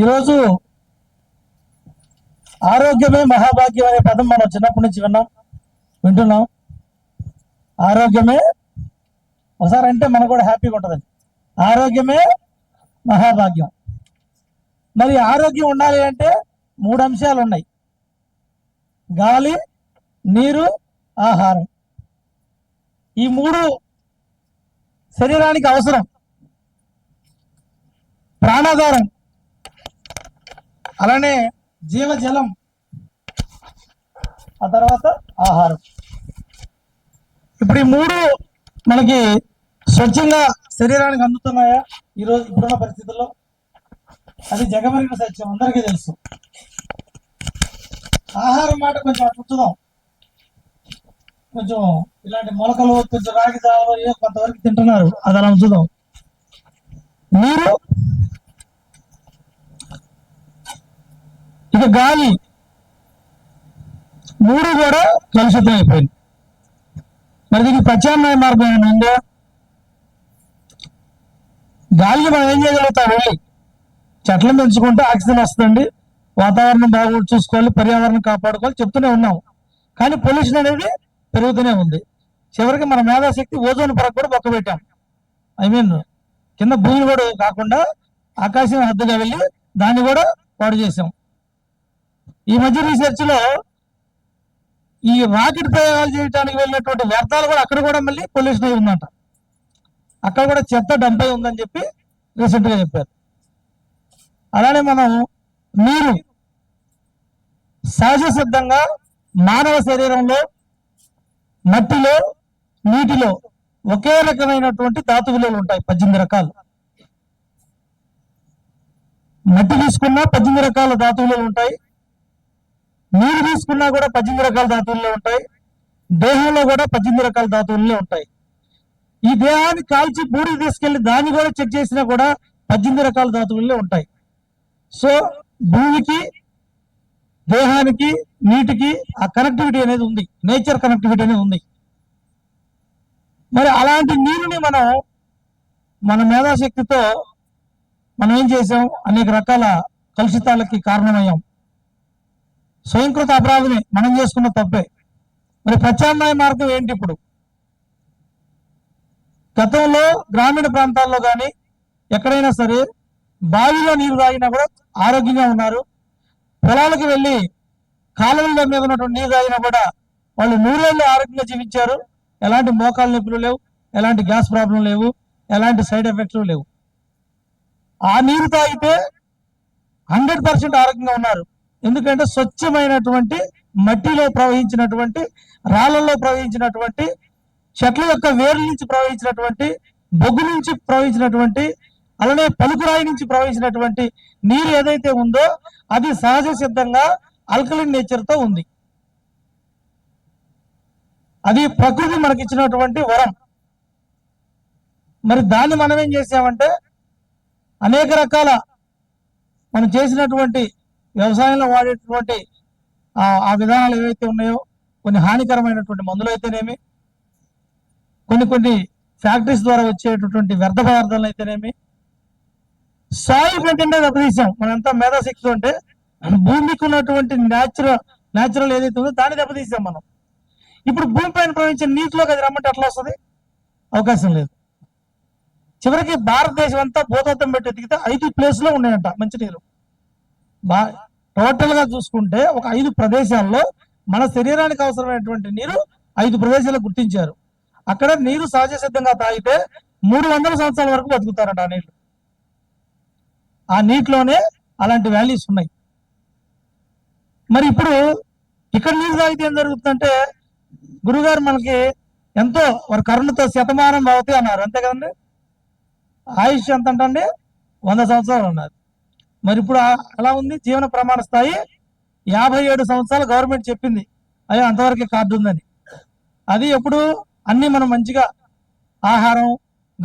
ఈరోజు ఆరోగ్యమే మహాభాగ్యం అనే పదం మనం చిన్నప్పటి నుంచి విన్నాం వింటున్నాం. ఆరోగ్యమే ఒకసారి అంటే మనకు కూడా హ్యాపీగా ఉంటుంది ఆరోగ్యమే మహాభాగ్యం. మరి ఆరోగ్యం ఉండాలి అంటే మూడు అంశాలు ఉన్నాయి. గాలి నీరు ఆహారం. ఈ మూడు శరీరానికి అవసరం. ప్రాణాధారం. అలానే జీవజలం ఆ తర్వాత ఆహారం. ఇప్పుడు ఈ మూడు మనకి స్వచ్ఛంగా శరీరానికి అందుతున్నాయా? ఈరోజు ఇప్పుడున్న పరిస్థితుల్లో అది జగమరిగిన సత్యం అందరికీ తెలుసు. ఆహారం మాట కొంచెం అట్టుదాం కొంచెం ఇలాంటి మొలకలు కొంచెం రాగి జావలు ఏ కొంతవరకు తింటున్నారు. అది అలా ఉంచుదాం నీరు ఇక గాలి మూడు కూడా కలుషితం అయిపోయింది. మరి దీనికి ప్రత్యామ్నాయ మార్గం ఏమైనా ఉందా గాలిని మనం ఏం చేయగలుగుతాం? వెళ్ళి చెట్లను పెంచుకుంటే ఆక్సిజన్ వస్తుంది వాతావరణం బాగు చూసుకోవాలి పర్యావరణం కాపాడుకోవాలి చెప్తూనే ఉన్నాం. కానీ పొల్యూషన్ అనేది పెరుగుతూనే ఉంది. చివరికి మన మేధాశక్తి ఓజోన్ పొరకు కూడా పక్క ఐ మీన్ కింద భూమి కూడా కాకుండా ఆకాశం హద్దుగా వెళ్ళి దాన్ని కూడా పాడు చేసాం. ఈ మధ్య రీసెర్చ్లో ఈ రాకెట్ ప్రయోగాలు చేయడానికి వెళ్ళినటువంటి వ్యర్థాలు కూడా అక్కడ కూడా మళ్ళీ పొల్యూషన్ అయి ఉందంట. అక్కడ కూడా చెత్త డంప్ అయి ఉందని చెప్పి రీసెంట్గా చెప్పారు. అలానే మనం నీరు సహజ సిద్ధంగా మానవ శరీరంలో మట్టిలో నీటిలో ఒకే రకమైనటువంటి ధాతు విలువలు ఉంటాయి పద్దెనిమిది రకాలు. మట్టి తీసుకున్నా పద్దెనిమిది రకాల ధాతు విలువలు ఉంటాయి. నీరు తీసుకున్నా కూడా పద్దెనిమిది రకాల ధాతువుల్లో ఉంటాయి. దేహంలో కూడా పద్దెనిమిది రకాల ధాతువుల్లో ఉంటాయి. ఈ దేహాన్ని కాల్చి బూడికి తీసుకెళ్ళి దాన్ని కూడా చెక్ చేసినా కూడా పద్దెనిమిది రకాల ధాతువుల్లో ఉంటాయి. సో భూమికి దేహానికి నీటికి ఆ కనెక్టివిటీ అనేది ఉంది. నేచర్ కనెక్టివిటీ అనేది ఉంది. మరి అలాంటి నీరుని మనం మన మేధాశక్తితో మనం ఏం చేసాం? అనేక రకాల కలుషితాలకి కారణమయ్యాం. స్వయంకృత అపరాధిని మనం చేసుకున్న తప్పే. మరి ప్రత్యామ్నాయ మార్గం ఏంటి ఇప్పుడు? గతంలో గ్రామీణ ప్రాంతాల్లో కానీ ఎక్కడైనా సరే బావిలో నీరు తాగినా కూడా ఆరోగ్యంగా ఉన్నారు. పొలాలకు వెళ్ళి కాలువల మీద ఉన్నటువంటి నీరు తాగినా కూడా వాళ్ళు నూరేళ్ళు ఆరోగ్యంగా జీవించారు. ఎలాంటి మోకాలు నొప్పులు లేవు ఎలాంటి గ్యాస్ ప్రాబ్లం లేవు ఎలాంటి సైడ్ ఎఫెక్ట్లు లేవు. ఆ నీరు తాగితే హండ్రెడ్ పర్సెంట్ ఆరోగ్యంగా ఉన్నారు. ఎందుకంటే స్వచ్ఛమైనటువంటి మట్టిలో ప్రవహించినటువంటి రాళ్ళల్లో ప్రవహించినటువంటి చెట్ల యొక్క వేర్ల నుంచి ప్రవహించినటువంటి బొగ్గు నుంచి ప్రవహించినటువంటి అలానే పలుకురాయి నుంచి ప్రవహించినటువంటి నీరు ఏదైతే ఉందో అది సహజ సిద్ధంగా ఆల్కలిన్ నేచర్తో ఉంది. అది ప్రకృతి మనకిచ్చినటువంటి వరం. మరి దాన్ని మనం ఏం చేసామంటే అనేక రకాల మనం చేసినటువంటి వ్యవసాయంలో వాడేటువంటి ఆ విధానాలు ఏవైతే ఉన్నాయో కొన్ని హానికరమైనటువంటి మందులు అయితేనేమి కొన్ని కొన్ని ఫ్యాక్టరీస్ ద్వారా వచ్చేటటువంటి వ్యర్థ పదార్థాలు అయితేనేమి సాయిల్ కంటెంట్ దెబ్బతీసాం. మనంతా మేధాశక్తి ఉంటే భూమికి ఉన్నటువంటి న్యాచురల్ న్యాచురల్ ఏదైతే ఉందో దాన్ని దెబ్బతీసాం మనం. ఇప్పుడు భూమి పైన ప్రవహించే నీటిలోకి అది రమ్మంటే ఎట్లా వస్తుంది? అవకాశం లేదు. చివరికి భారతదేశం అంతా భూతత్వం పెట్టి ఎతికితే ఐదు ప్లేస్లో ఉన్నాయంట మంచినీరు బా టోటల్గా చూసుకుంటే ఒక ఐదు ప్రదేశాల్లో మన శరీరానికి అవసరమైనటువంటి నీరు ఐదు ప్రదేశాలు గుర్తించారు. అక్కడ నీరు సహజ సిద్ధంగా తాగితే మూడు వందల సంవత్సరాల వరకు బతుకుతారట ఆ నీళ్ళు. ఆ నీటిలోనే అలాంటి వాల్యూస్ ఉన్నాయి. మరి ఇప్పుడు ఇక్కడ నీరు తాగితే ఏం జరుగుతుందంటే గురుగారు మనకి ఎంతో వారి కరుణతో శతమానం భవతి అన్నారు. అంతే కదండి? ఆయుష్ ఎంత అంటే వంద సంవత్సరాలు అన్నారు మరి ఇప్పుడు అలా ఎలా ఉంది? జీవన ప్రమాణ స్థాయి యాభై ఏడు సంవత్సరాలు గవర్నమెంట్ చెప్పింది. అయ్యో అంతవరకే కార్డు ఉందని. అది ఎప్పుడు అన్ని మనం మంచిగా ఆహారం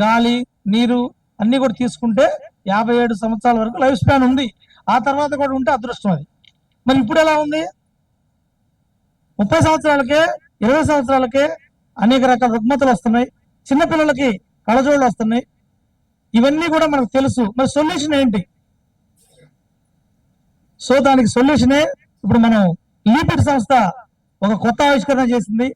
గాలి నీరు అన్ని కూడా తీసుకుంటే యాభై ఏడు సంవత్సరాల వరకు లైఫ్ స్పాన్ ఉంది. ఆ తర్వాత కూడా ఉంటే అదృష్టం అది. మరి ఇప్పుడు ఎలా ఉంది? ముప్పై సంవత్సరాలకే ఇరవై సంవత్సరాలకే అనేక రకాల రుగ్మతలు వస్తున్నాయి. చిన్నపిల్లలకి కళజోళ్ళు వస్తున్నాయి. ఇవన్నీ కూడా మనకు తెలుసు. మరి సొల్యూషన్ ఏంటి? సో దానికి సొల్యూషనే ఇప్పుడు మనం లీపిడ్ సంస్థ ఒక కొత్త ఆవిష్కరణ చేసింది.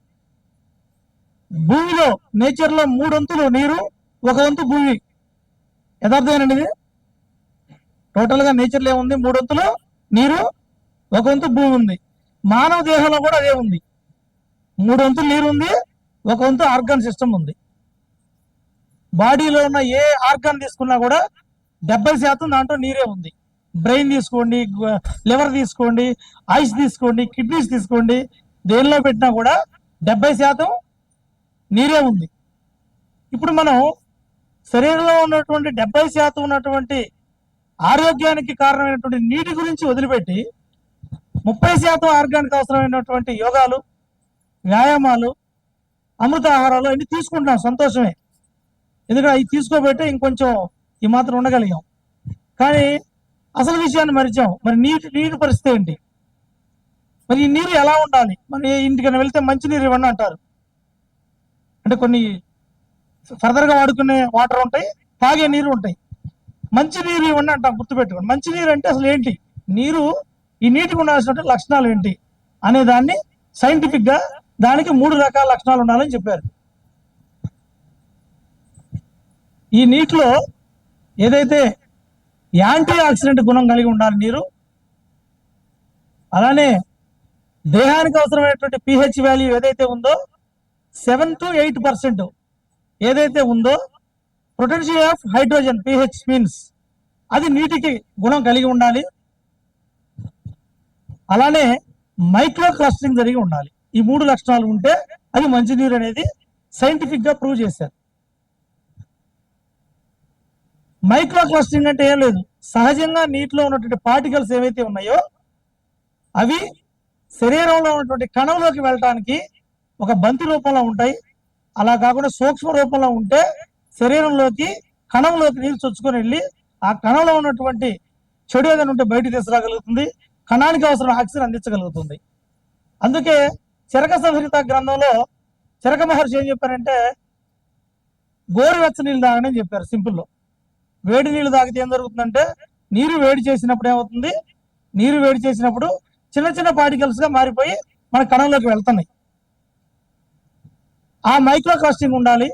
భూమిలో నేచర్లో మూడొంతులు నీరు ఒక వంతు భూమి. యథార్థమేనండి ఇది? టోటల్గా ఏముంది? మూడొంతులు నీరు ఒక వంతు భూమి ఉంది. మానవ దేహంలో కూడా అదే ఉంది. మూడు వంతులు నీరు ఉంది ఒక వంతు ఆర్గాన్ సిస్టమ్ ఉంది. బాడీలో ఉన్న ఏ ఆర్గాన్ తీసుకున్నా కూడా డెబ్బై శాతం దాంట్లో నీరే ఉంది. బ్రెయిన్ తీసుకోండి లివర్ తీసుకోండి ఐస్ తీసుకోండి కిడ్నీస్ తీసుకోండి దేనిలో పెట్టినా కూడా డెబ్బై శాతం నీరే ఉంది. ఇప్పుడు మనం శరీరంలో ఉన్నటువంటి డెబ్బై శాతం ఉన్నటువంటి ఆరోగ్యానికి కారణమైనటువంటి నీటి గురించి వదిలిపెట్టి ముప్పై శాతం ఆరోగ్యానికి అవసరమైనటువంటి యోగాలు వ్యాయామాలు అమృత ఆహారాలు అన్ని తీసుకుంటున్నాం సంతోషమే. ఎందుకంటే అవి తీసుకోబెట్టి ఇంకొంచెం ఈ మాత్రం ఉండగలిగాం. కానీ అసలు విషయాన్ని మరిచాం. మరి నీటి నీటి పరిస్థితి ఏంటి? మరి ఈ నీరు ఎలా ఉండాలి? మరి ఇంటికైనా వెళ్తే మంచి నీరు ఇవ్వండి అంటారు. అంటే కొన్ని ఫర్దర్గా వాడుకునే వాటర్ ఉంటాయి తాగే నీరు ఉంటాయి. మంచి నీరు ఇవ్వండి అంటాం గుర్తుపెట్టుకోండి. మంచి నీరు అంటే అసలు ఏంటి? నీరు ఈ నీటికి ఉండాల్సిన లక్షణాలు ఏంటి? అనే దాన్ని సైంటిఫిక్గా దానికి మూడు రకాల లక్షణాలు ఉండాలని చెప్పారు. ఈ నీటిలో ఏదైతే యాంటీ ఆక్సిడెంట్ గుణం కలిగి ఉండాలి నీరు అలానే దేహానికి అవసరమైనటువంటి పిహెచ్ వాల్యూ ఏదైతే ఉందో సెవెన్ టు ఎయిట్ పర్సెంట్ ఏదైతే ఉందో potential of hydrogen pH means అది నీటికి గుణం కలిగి ఉండాలి. అలానే మైక్రో క్లస్టరింగ్ జరిగి ఉండాలి. ఈ మూడు లక్షణాలు ఉంటే అది మంచినీరు అనేది సైంటిఫిక్గా ప్రూవ్ చేశారు. మైక్రో క్లస్టరింగ్ అంటే ఏం లేదు. సహజంగా నీటిలో ఉన్నటువంటి పార్టికల్స్ ఏవైతే ఉన్నాయో అవి శరీరంలో ఉన్నటువంటి కణంలోకి వెళ్ళటానికి ఒక బంతి రూపంలో ఉంటాయి. అలా కాకుండా సూక్ష్మ రూపంలో ఉంటే శరీరంలోకి కణంలోకి నీరు చొచ్చుకొని వెళ్ళి ఆ కణంలో ఉన్నటువంటి చెడు ఏదైనా ఉంటే బయటకు తీసుకురాగలుగుతుంది. కణానికి అవసరం ఆక్సిజన్ అందించగలుగుతుంది. అందుకే చిరక సంహిత గ్రంథంలో చిరక మహర్షి ఏం చెప్పారంటే గోరువెచ్చ నీళ్ళు తాగని చెప్పారు సింపుల్లో. వేడి నీళ్ళు తాగితే ఏం జరుగుతుందంటే నీరు వేడి చేసినప్పుడు ఏమవుతుంది? నీరు వేడి చేసినప్పుడు చిన్న చిన్న పార్టికల్స్గా మారిపోయి మన కణంలోకి వెళ్తున్నాయి. ఆ మైక్రో కాస్టింగ్ ఉండాలి.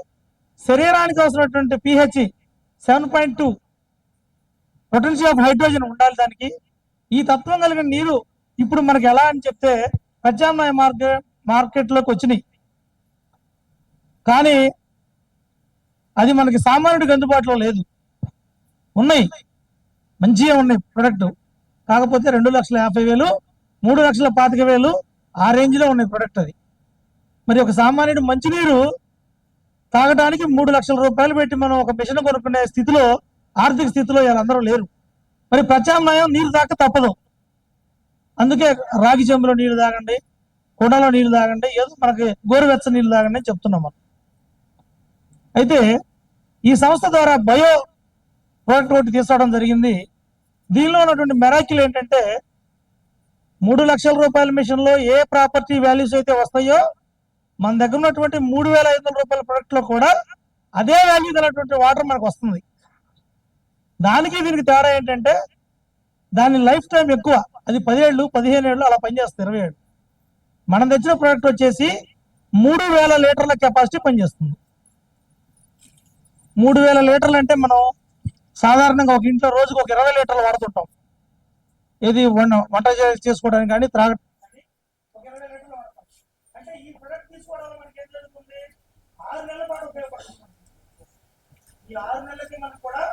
శరీరానికి అవసరమైనటువంటి pH seven point two potential of hydrogen ఉండాలి దానికి. ఈ తత్వం కలిగిన నీరు ఇప్పుడు మనకి ఎలా అని చెప్తే ప్రత్యామ్నాయ మార్కెట్ మార్కెట్లోకి వచ్చినాయి. కానీ అది మనకి సామాన్యుడికి అందుబాటులో లేదు. ఉన్నాయి. మంచిగా ఉన్నాయి ప్రొడక్ట్ కాకపోతే రెండు లక్షల యాభై వేలు మూడు లక్షల పాతిక వేలు ఆ రేంజ్లో ఉన్నాయి ప్రొడక్ట్ అది. మరి ఒక సామాన్యుడు మంచినీరు తాగడానికి మూడు లక్షల రూపాయలు పెట్టి మనం ఒక మిషన్ కొనుక్కునే స్థితిలో ఆర్థిక స్థితిలో వీళ్ళందరూ లేరు. మరి ప్రత్యామ్నాయం నీరు తాక తప్పదు. అందుకే రాగి చెంబులో నీళ్ళు తాగండి కుండలో నీళ్ళు తాగండి ఏదో మనకి గోరువెచ్చ నీళ్ళు తాగండి అని చెప్తున్నాం మనం. అయితే ఈ సంస్థ ద్వారా బయో ప్రోడక్ట్ ఒకటి తీసుకోవడం జరిగింది. దీనిలో ఉన్నటువంటి మెరాకిల్ ఏంటంటే మూడు లక్షల రూపాయల మిషన్లో ఏ ప్రాపర్టీ వాల్యూస్ అయితే వస్తాయో మన దగ్గర ఉన్నటువంటి మూడు వేల ఐదు వందల రూపాయల ప్రోడక్ట్లో కూడా అదే వాల్యూ గలటువంటి వాటర్ మనకు వస్తుంది. దానికి దీనికి తేడా ఏంటంటే దాని లైఫ్ టైం ఎక్కువ. అది పదిహేళ్ళు పదిహేను ఏళ్ళు అలా పనిచేస్తుంది ఇరవై ఏళ్ళు. మనం తెచ్చిన ప్రోడక్ట్ వచ్చేసి మూడు వేల లీటర్ల కెపాసిటీ పనిచేస్తుంది. మూడు వేల లీటర్లు అంటే మనం సాధారణంగా ఒక ఇంట్లో రోజుకు ఒక ఇరవై లీటర్లు వాడుతుంటాం. ఏది వంట- చేసుకోవడానికి కానీ ఈ ఆరు నెలలకి కూడా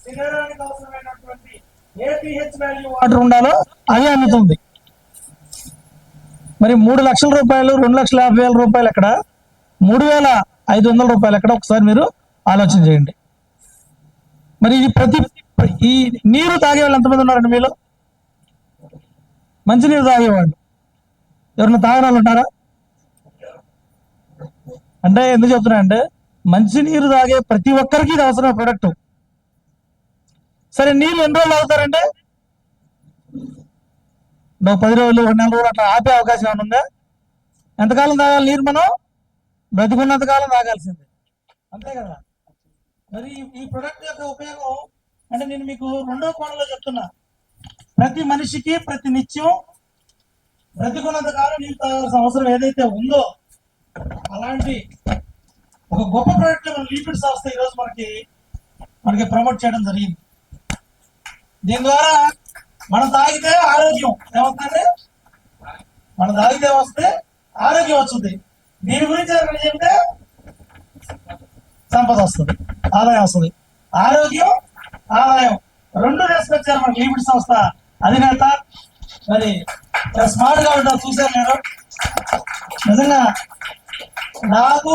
శరీరానికి అవసరమైనటువంటి ఏ పిహెచ్ వాల్యూ వాటర్ ఉండాలో అదే అందుతుంది. మరి మూడు లక్షల రూపాయలు రెండు లక్షల యాభై వేల రూపాయలు ఎక్కడ? మూడు వేల ఐదు వందల రూపాయలు ఎక్కడ? ఒకసారి మీరు ఆలోచన చేయండి. మరి ఇది ప్రతి ఈ నీరు తాగే వాళ్ళు ఎంతమంది ఉన్నారండి మీలో? మంచి నీరు తాగేవాళ్ళు. ఎవరైనా తాగిన వాళ్ళు ఉంటారా అంటే ఎందుకు చెప్తున్నా అంటే మంచినీరు తాగే ప్రతి ఒక్కరికి ఇది అవసరం ప్రొడక్ట్. సరే నీళ్ళు ఎన్ని రోజులు తాగుతారంటే? ఒక పది రోజులు ఒక నెల రోజులు అట్లా ఆపే అవకాశం ఏమైనా ఉందా? ఎంతకాలం తాగాలి నీరు మనం? బ్రతికున్నంతకాలం తాగాల్సిందే. అంతే కదా. మరి ఈ- ప్రొడక్ట్ యొక్క ఉపయోగం అంటే నేను మీకు రెండో కోణంలో చెప్తున్నా. ప్రతి మనిషికి ప్రతి నిత్యం బ్రతికున్నంత కాలం నీకు తాగాల్సిన అవసరం ఏదైతే ఉందో అలాంటి ఒక గొప్ప ప్రొడక్ట్ మన లిమిట్ సంస్థ ఈరోజు మనకి మనకి ప్రమోట్ చేయడం జరిగింది. దీని ద్వారా మనం తాగితే ఆరోగ్యం ఏమవుతుంది? మనం తాగితే వస్తే ఆరోగ్యం వస్తుంది. దీని గురించి ఎవరైనా చెప్తే సంపద వస్తుంది ఆదాయం వస్తుంది. ఆరోగ్యం ఆదాయం. రెండు తీసుకొచ్చారు మనకి లిమిట్ సంస్థ అధినేత. మరి స్మార్ట్గా ఉంటారు చూశారు నేను నిజంగా నాకు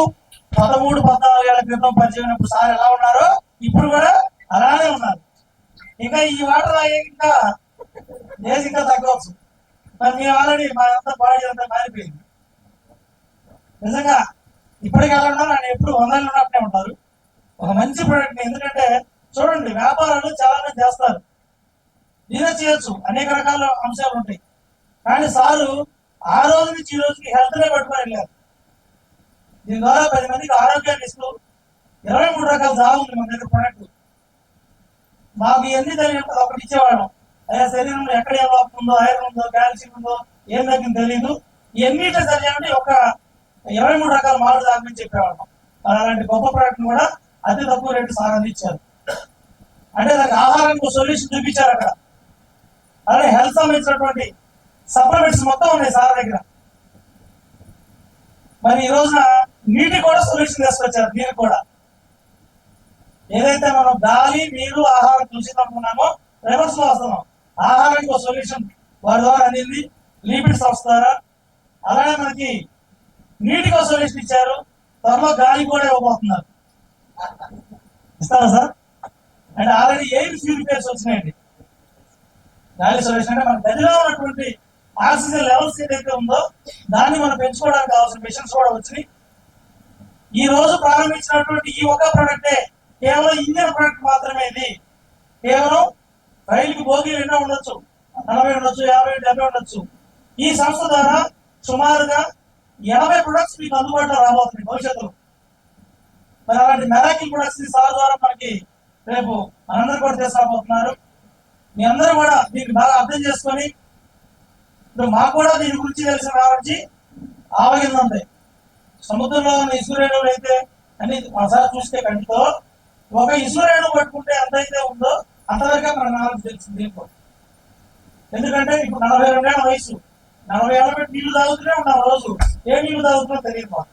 పదమూడు పద్నాలుగు ఏళ్ళ క్రితం పరిచయం సార్ ఎలా ఉన్నారో? ఇప్పుడు కూడా అలానే ఉన్నారు. ఇంకా ఈ వాటర్ తాగే ఇంకా ఏజ్ ఇంకా తగ్గవచ్చు. మరి మేము ఆల్రెడీ మా అంతా బాడీ అంతా మారిపోయింది. నిజంగా ఇప్పటికి ఎలా ఆయన ఎప్పుడు వందలు ఉన్నట్టే ఉంటారు. ఒక మంచి ప్రొడక్ట్ ఎందుకంటే చూడండి వ్యాపారాలు చాలానే చేస్తారు. నేనే చేయొచ్చు అనేక రకాల అంశాలు ఉంటాయి. కానీ సారు ఆ రోజు నుంచి ఈ రోజుకి హెల్త్ నే పట్టుకొని వెళ్ళారు. దీని ద్వారా పది మందికి ఆరోగ్యాన్ని ఇస్తూ ఇరవై మూడు రకాల జాబ్ ఉంది మన దగ్గర ప్రొడక్ట్ మాకు ఎన్ని తెలియదు ఒకటి ఇచ్చేవాళ్ళం. అయ్యా శరీరంలో ఎక్కడ ఏ లోపం ఉందో ఐరన్ ఉందో కాల్షియం ఉందో ఏం తగ్గింది తెలియదు ఎన్నిటి తెలియాలంటే ఒక ఇరవై మూడు రకాల మామిడి తాగమని చెప్పేవాళ్ళం. మరి అలాంటి గొప్ప ప్రోడక్ట్ కూడా అతి తక్కువ రేటు సార్ అందించారు అంటే దానికి ఆహారానికి సొల్యూషన్ చూపించారు అక్కడ. అలాగే హెల్త్ సంబంధించినటువంటి సప్లిమెంట్స్ మొత్తం ఉన్నాయి సార్ దగ్గర. మరి ఈ రోజున నీటి కూడా సొల్యూషన్ తీసుకొచ్చారు నీరు కూడా. ఏదైతే మనం గాలి నీరు ఆహారం కలుషితం రివర్స్లో వస్తున్నాం. ఆహారానికి ఒక సొల్యూషన్ వారి ద్వారా అందింది. లిమిట్ సంస్థ ద్వారా. అలాగే మనకి నీటి కోసం సొల్యూషన్ ఇచ్చారు త్వరలో గాలి కూడా ఇవ్వబోతున్నారు. ఇస్తారా సార్? అంటే ఆల్రెడీ ఎయిర్ ప్యూరిఫైర్స్ వచ్చినాయండి. గాలి సొల్యూషన్ అంటే మన గదిలో ఉన్నటువంటి ఆక్సిజన్ లెవెల్స్ ఏదైతే ఉందో దాన్ని మనం పెంచుకోవడానికి కావాల్సిన మిషన్స్ కూడా వచ్చినాయి. ఈ రోజు ప్రారంభించినటువంటి ఈ ఒక్క ప్రొడక్టే కేవలం ఇంజన్ ప్రొడక్ట్ మాత్రమే ఇది కేవలం రైలుకి బోగీలు ఎన్నో ఉండొచ్చు నలభై ఉండొచ్చు యాభై డెబ్బై ఉండొచ్చు. ఈ సంస్థ ద్వారా సుమారుగా ఎనభై ప్రొడక్ట్స్ మీకు అందుబాటులో రాబోతుంది భవిష్యత్తులో. మరి అలాంటి మెరాకిల్ ప్రొడక్ట్స్ సార్ ద్వారా మనకి రేపు మనందరూ కూడా తీసుకురాబోతున్నారు. మీ అందరూ కూడా దీన్ని బాగా అర్థం చేసుకొని ఇప్పుడు మాకు కూడా దీని గురించి తెలిసిన కాబట్టి ఉంది సముద్రంలో ఉన్న ఇసురేణువులు అయితే అని ఒకసారి చూస్తే కంటితో ఒక ఇసురేణువు పట్టుకుంటే ఎంత అయితే ఉందో అంతవరకే మన నాలెడ్జ్ తెలిసింది దీంట్లో. ఎందుకంటే ఇప్పుడు నలభై రెండేళ్ళ వయసు నలభై యాభై నీళ్ళు తాగుతూనే ఉన్నాం రోజు ఏ నీళ్ళు తాగుతున్నా తెలియదు మాకు.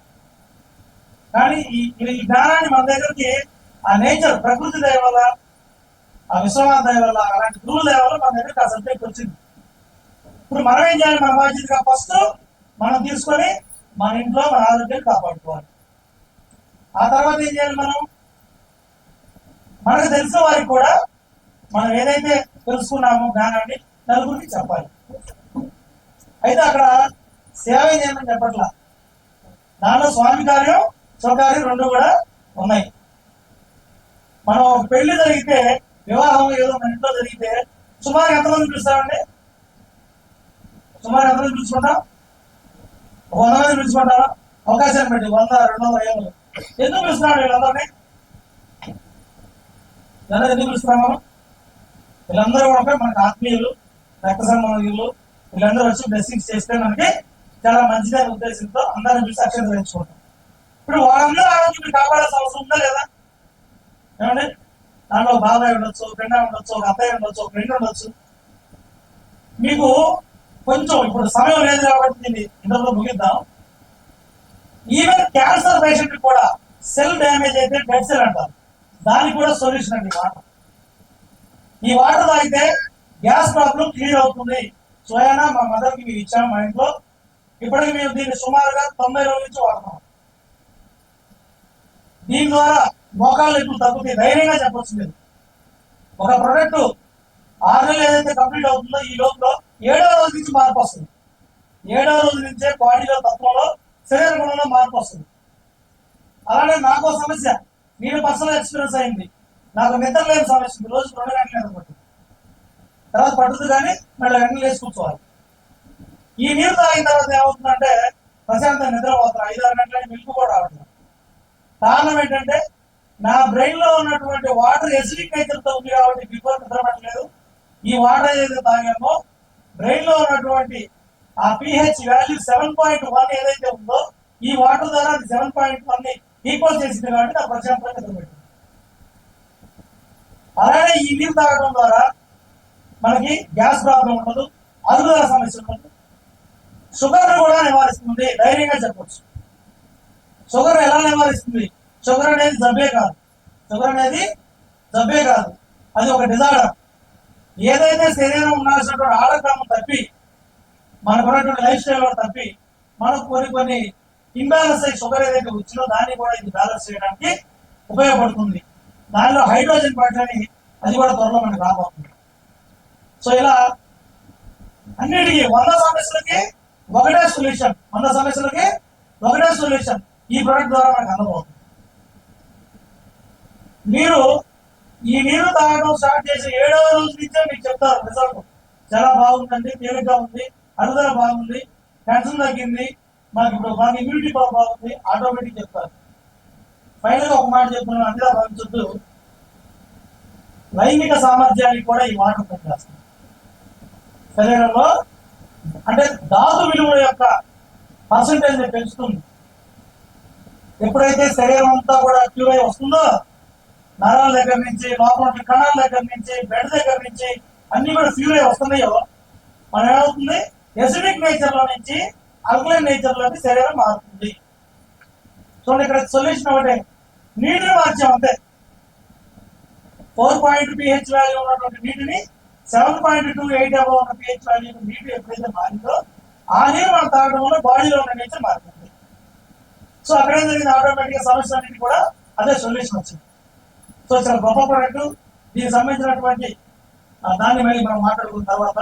కానీ ఈ ఈ జ్ఞానాన్ని మన దగ్గరికి ఆ నేచర్ ప్రకృతి దయ వల్ల ఆ విశ్వనాథ దయ వల్ల అలాంటి గురువు దయ వల్ల మన దగ్గరికి ఆ సబ్జెక్ట్ వచ్చింది. ఇప్పుడు మనం ఏం చేయాలి? మన బాధ్యతగా ఫస్ట్ మనం తీసుకొని మన ఇంట్లో మన ఆరోగ్యం కాపాడుకోవాలి. ఆ తర్వాత ఏం చేయాలి మనం? మనకు తెలిసిన వారికి కూడా మనం ఏదైతే తెలుసుకున్నామో జ్ఞానాన్ని నలుగురికి చెప్పాలి. అయితే అక్కడ సేవ చేయమని చెప్పట్లా. దానిలో స్వామి కార్యం స్వకార్యం రెండు కూడా ఉన్నాయి. మనం పెళ్ళి జరిగితే వివాహం ఏదో మన ఇంట్లో జరిగితే సుమారు ఎంతమంది పిలుస్తామండి సుమారు ఎంతమంది పిలుచుకుంటాం? వంద మంది పిలుచుకుంటారా? అవకాశాన్ని పెట్టి వంద రెండు వందల ఐదు వందలు. ఎందుకు పిలుస్తున్నాడు వీళ్ళందరినీ? వీళ్ళందరూ ఎందుకు పిలుస్తున్నాము వీళ్ళందరూ కూడా మనకు ఆత్మీయులు రక్త సంబంధీయులు వీళ్ళందరూ వచ్చి బ్లెస్సింగ్స్ చేస్తే మనకి చాలా మంచిదనే ఉద్దేశంతో అందరం చూసి అక్షరం తెచ్చుకుంటాం ఇప్పుడు వాళ్ళందరూ ఆరోగ్యం కాపాడాల్సిన అవసరం ఉందా లేదా? ఏమండి? దాంట్లో బాబాయ్ ఉండొచ్చు ఫ్రెండ్ ఉండొచ్చు ఒక అత్తయ్య ఉండొచ్చు ఒక ఫ్రెండ్ ఉండొచ్చు. మీకు కొంచెం ఇప్పుడు సమయం లేదు కాబట్టి దీన్ని ఇంతలో ముగిద్దాం. ఈవెన్ క్యాన్సర్ పేషెంట్ కూడా సెల్ డ్యామేజ్ అయితే డెడ్ సెల్ అంటారు. దానికి కూడా సొల్యూషన్ అండి వాటర్. ఈ వాటర్ తాగితే గ్యాస్ ప్రాబ్లం క్లియర్ అవుతుంది. స్వయానా మా మదర్కి మేము ఇచ్చాము మా ఇంట్లో. ఇప్పటికి మేము దీన్ని సుమారుగా తొంభై రోజుల నుంచి వాడుతున్నాం. దీని ద్వారా మోకాళ్ళు ఇప్పుడు తగ్గుతాయి. ధైర్యంగా చెప్పొచ్చు మీరు. ఒక ప్రొడక్ట్ ఆరు నెలలు ఏదైతే కంప్లీట్ అవుతుందో ఈ లోపల ఏడవ రోజు నుంచి మార్పు వస్తుంది. ఏడవ రోజు నుంచే బాడీలో తత్వంలో శరీర గుణంలో మార్పు వస్తుంది. అలానే నాకు సమస్య. నేను పర్సనల్ ఎక్స్పీరియన్స్ అయింది. నాకు నిద్ర లేని సమస్య రోజు రెండు గంటలు నిద్రపట్టు తర్వాత పట్టుదు కానీ మళ్ళీ వెంటనే లేచి కూర్చోవాలి. ఈ నీరు తాగిన తర్వాత ఏమవుతుందంటే ప్రశాంతంగా నిద్రపోతున్నా. ఐదు ఆరు గంటలకి మిల్క్ కూడా రావట్లేదు. కారణం ఏంటంటే నా బ్రెయిన్లో ఉన్నటువంటి వాటర్ ఎసిడిక్ నేచర్తో ఉంది కాబట్టి బిఫోర్ నిద్రపట్టలేదు ఈ వాటర్ ఏదైతే తాగామో బ్రెయిన్లో ఉన్నటువంటి ఆ pH value seven point one ఏదైతే ఉందో ఈ వాటర్ ద్వారా అది సెవెన్ పాయింట్ వన్ని ఈక్వల్ చేసింది కాబట్టి నా ప్రశాంతంగా నిద్రపెట్టింది అలానే ఈ నీరు తాగడం ద్వారా మనకి గ్యాస్ ప్రాబ్లం ఉండదు అరుగుదల సమస్య ఉండదు షుగర్ కూడా నివారిస్తుంది ధైర్యంగా చెప్పచ్చు. షుగర్ ఎలా నివారిస్తుంది? షుగర్ అనేది జబ్బే కాదు. షుగర్ అనేది జబ్బే కాదు. అది ఒక డిజార్డర్. ఏదైతే శరీరం ఉండాల్సినటువంటి ఆడక్రమం తప్పి మనకున్నటువంటి లైఫ్ స్టైల్ తప్పి మనకు కొన్ని కొన్ని ఇంబ్యాలెన్స్ అయ్యి షుగర్ ఏదైతే వచ్చిందో దాన్ని కూడా ఇది బ్యాలెన్స్ చేయడానికి ఉపయోగపడుతుంది. దానిలో హైడ్రోజన్ పార్ట్ అని అది కూడా త్వరలో మనకు రాబోతుంది. సో ఇలా అన్నిటికీ వంద సమస్యలకి ఒకటే సొల్యూషన్ వంద సమస్యలకి ఒకటే సొల్యూషన్ ఈ ప్రొడక్ట్ ద్వారా మనకు అందబోతుంది. మీరు ఈ నీరు తాగడం స్టార్ట్ చేసి ఏడవ రోజు నుంచే మీకు చెప్తారు రిజల్ట్ చాలా బాగుందండి తేలిగ్గా ఉంది అరుగుదల బాగుంది టెన్షన్ తగ్గింది మాకు ఇప్పుడు మాకు ఇమ్యూనిటీ పవర్ బాగుంది ఆటోమేటిక్ చెప్తారు. ఫైనల్గా ఒక మాట చెప్తున్నాను అందులో భావించొద్దు లైంగిక సామర్థ్యానికి కూడా ఈ వాటర్ పనిచేస్తుంది శరీరంలో అంటే ధాతు విలువ యొక్క పర్సంటేజ్ పెంచుతుంది. ఎప్పుడైతే శరీరం అంతా కూడా క్యూర్ అయి వస్తుందో నరాల దగ్గర నుంచి లోపల కణాల దగ్గర నుంచి బెడ్ దగ్గర నుంచి అన్ని కూడా ఫ్యూర్ అయి వస్తున్నాయో మనం ఏమవుతుంది? ఎసిడిక్ నేచర్లో నుంచి అల్కలైన్ నేచర్లోకి శరీరం మారుతుంది. చూడండి ఇక్కడ సొల్యూషన్ ఒకటే. నీటిని మార్చాం అంతే. ఫోర్ పాయింట్ పిహెచ్ వాల్యూ ఉన్నటువంటి నీటిని seven point two eight above ఉన్న పిహెచ్ వాల్యూ నీటి ఎప్పుడైతే మారిందో ఆ నీరు మనం తాగడం వల్ల బాడీలో ఉన్న నేచర్ మారుతుంది. సో అక్కడ జరిగిన ఆటోమేటిక్ సమస్య అన్నిటి కూడా అదే సొల్యూషన్ వచ్చింది. సో చాలా గొప్ప ప్రోడక్ట్ దీనికి సంబంధించినటువంటి దాన్ని మళ్ళీ మనం మాట్లాడుకున్న తర్వాత